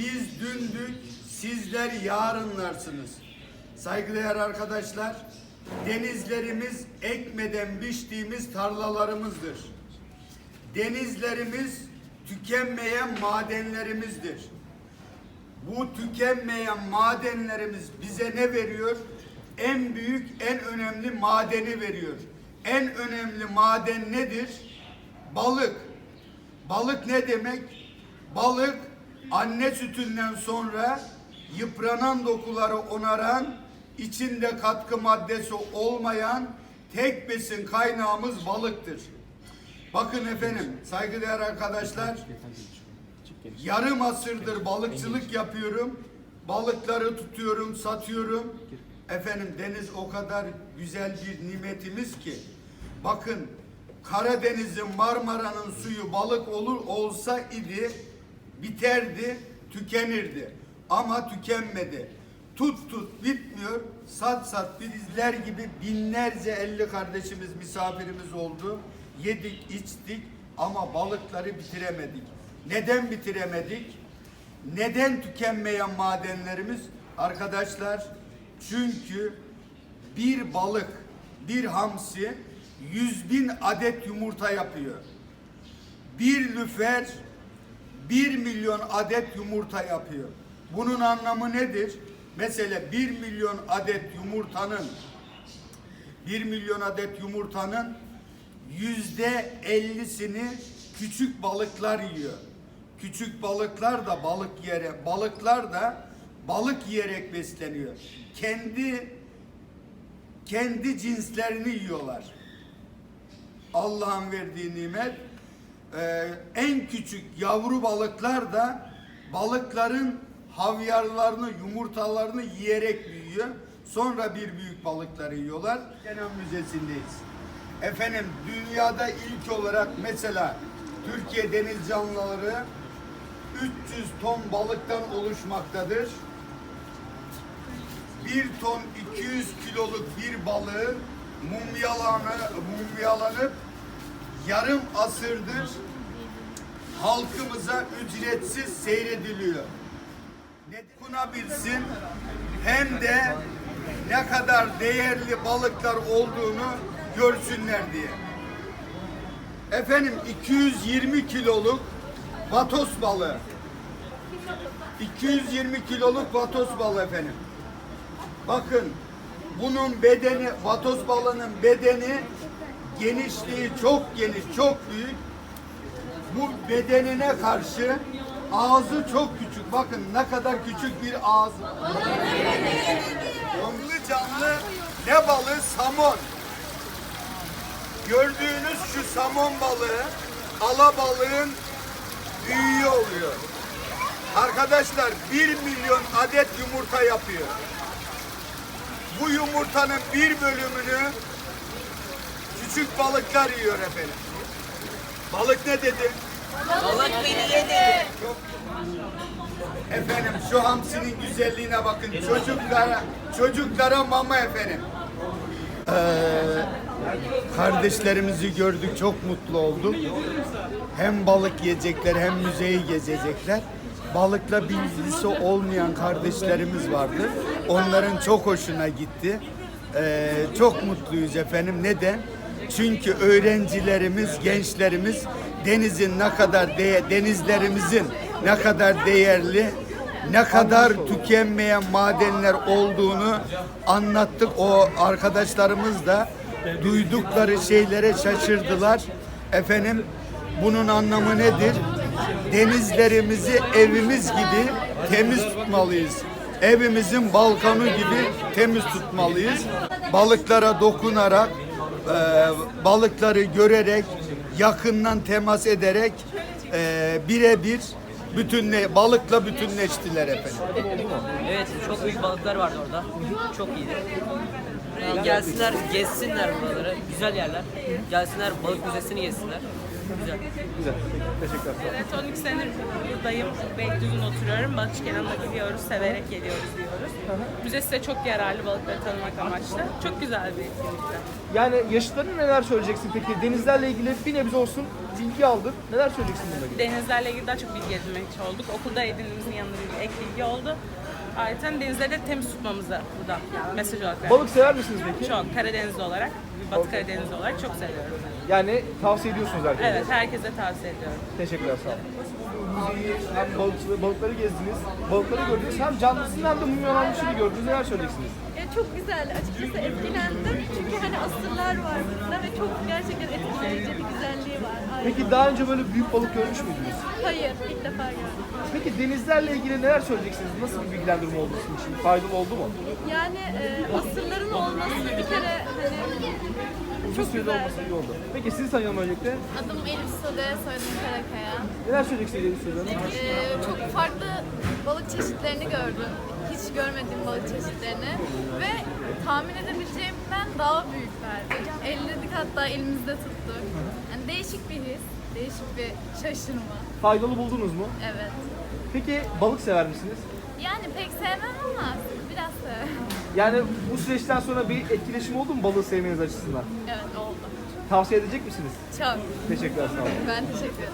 Biz dündük, sizler yarınlarsınız. Saygıdeğer arkadaşlar, denizlerimiz ekmeden biçtiğimiz tarlalarımızdır. Denizlerimiz tükenmeyen madenlerimizdir. Bu tükenmeyen madenlerimiz bize ne veriyor? En büyük, en önemli madeni veriyor. En önemli maden nedir? Balık. Balık ne demek? Balık anne sütünden sonra yıpranan dokuları onaran, içinde katkı maddesi olmayan tek besin kaynağımız balıktır. Bakın efendim, saygıdeğer arkadaşlar, yarım asırdır balıkçılık yapıyorum. Balıkları tutuyorum, satıyorum. Efendim deniz o kadar güzel bir nimetimiz ki. Bakın Karadeniz'in Marmara'nın suyu balık olur olsa idi biterdi, tükenirdi. Ama tükenmedi. Tut tut bitmiyor. Sat sat bizler gibi binlerce elli kardeşimiz misafirimiz oldu. Yedik, içtik ama balıkları bitiremedik. Neden bitiremedik? Neden tükenmeyen madenlerimiz? Arkadaşlar çünkü bir balık, bir hamsi yüz bin adet yumurta yapıyor. Bir lüfer bir milyon adet yumurta yapıyor. Bunun anlamı nedir? Mesela bir milyon adet yumurtanın bir milyon adet yumurtanın yüzde ellisini küçük balıklar yiyor. Küçük balıklar da balık yere, balıklar da balık yiyerek besleniyor. Kendi kendi cinslerini yiyorlar. Allah'ın verdiği nimet. Ee, en küçük yavru balıklar da balıkların havyarlarını, yumurtalarını yiyerek büyüyor. Sonra bir büyük balıkları yiyorlar. Kenan Müzesi'ndeyiz. Efendim dünyada ilk olarak mesela Türkiye deniz canlıları 300 ton balıktan oluşmaktadır. 1 ton 200 kiloluk bir balığı mumyalanı, mumyalanıp yarım asırdır halkımıza ücretsiz seyrediliyor. Ne dokunabilsin hem de ne kadar değerli balıklar olduğunu görsünler diye. Efendim 220 kiloluk vatos balığı. 220 kiloluk vatos balığı efendim. Bakın bunun bedeni, vatos balığının bedeni genişliği çok geniş, çok büyük. Bu bedenine karşı ağzı çok küçük. Bakın ne kadar küçük bir ağız. Onlu canlı ne balığı? Samon. Gördüğünüz şu samon balığı alabalığın büyüğü oluyor. Arkadaşlar 1 milyon adet yumurta yapıyor. Bu yumurtanın bir bölümünü küçük balıklar yiyor efendim. Balık ne dedi? Balık beni yedi. Efendim şu hamsinin güzelliğine bakın. Çocuklara çocuklara mama efendim. Ee, kardeşlerimizi gördük çok mutlu olduk. Hem balık yiyecekler hem müzeyi gezecekler. Balıkla bilgisi olmayan kardeşlerimiz vardı. Onların çok hoşuna gitti. Ee, çok mutluyuz efendim. Neden? Çünkü öğrencilerimiz, gençlerimiz denizin ne kadar değer, denizlerimizin ne kadar değerli, ne kadar tükenmeyen madenler olduğunu anlattık. O arkadaşlarımız da duydukları şeylere şaşırdılar. Efendim bunun anlamı nedir? Denizlerimizi evimiz gibi temiz tutmalıyız. Evimizin balkonu gibi temiz tutmalıyız. Balıklara dokunarak, e, balıkları görerek, yakından temas ederek e, birebir bütünle balıkla bütünleştiler efendim. Evet, çok büyük balıklar vardı orada. Çok iyiydi. Buraya gelsinler, gezsinler buraları. Güzel yerler. Gelsinler, balık müzesini gezsinler. güzel. Güzel. Teşekkürler. Sağ olun. Evet 12 senedir buradayım. Beylikdüzü'nde oturuyorum. Balıkçı Kenan'da gidiyoruz. Severek geliyoruz diyoruz. Müzesi de çok yararlı balıkları tanımak amaçlı. Çok güzel bir etkinlikte. Yani yaşıtlarına neler söyleyeceksin peki? Denizlerle ilgili bir nebze olsun bilgi aldık. Neler söyleyeceksin bununla ilgili? Denizlerle ilgili daha çok bilgi edinmek olduk. Okulda edindiğimizin yanında bir ek bilgi oldu. Ayrıca denizleri de temiz tutmamıza burada mesaj olarak. Balık sever misiniz peki? Çok Karadenizli olarak, Batı Karadenizli olarak çok seviyorum. Yani tavsiye ediyorsunuz herkese. Evet, herkese tavsiye ediyorum. Teşekkürler sağ olun. Müzeyi hem balıkçı, balıkları gezdiniz, balıkları gördünüz. Hem canlısını hem de mumyalanmışını gördünüz. Neler söyleyeceksiniz? Ya çok güzel. Açıkçası etkilendim. Çünkü hani asırlar var burada ve çok gerçekten etkileyici bir güzelliği var. Peki daha önce böyle büyük balık görmüş müydünüz? Hayır, ilk defa gördüm. Peki denizlerle ilgili neler söyleyeceksiniz? Nasıl bir bilgilendirme oldu sizin için? Faydalı oldu mu? Yani e, asırların olması bir kere hani Uzun sürede olması iyi oldu. Peki sizi tanıyalım öncelikle. Adım Elif Sude, soyadım Karakaya. Neler söyleyeceksiniz Elif Söz Hanım? Ee, çok farklı balık çeşitlerini gördüm. Hiç görmediğim balık çeşitlerini. Tahmin edebileceğimden daha büyüklerdi. Elledik hatta elimizde tuttuk. Yani değişik bir his, değişik bir şaşırma. Faydalı buldunuz mu? Evet. Peki balık sever misiniz? Yani pek sevmem ama biraz severim. Yani bu süreçten sonra bir etkileşim oldu mu balığı sevmeniz açısından? Evet oldu. Tavsiye edecek misiniz? Çok. Teşekkürler sağ olun. Ben teşekkür ederim.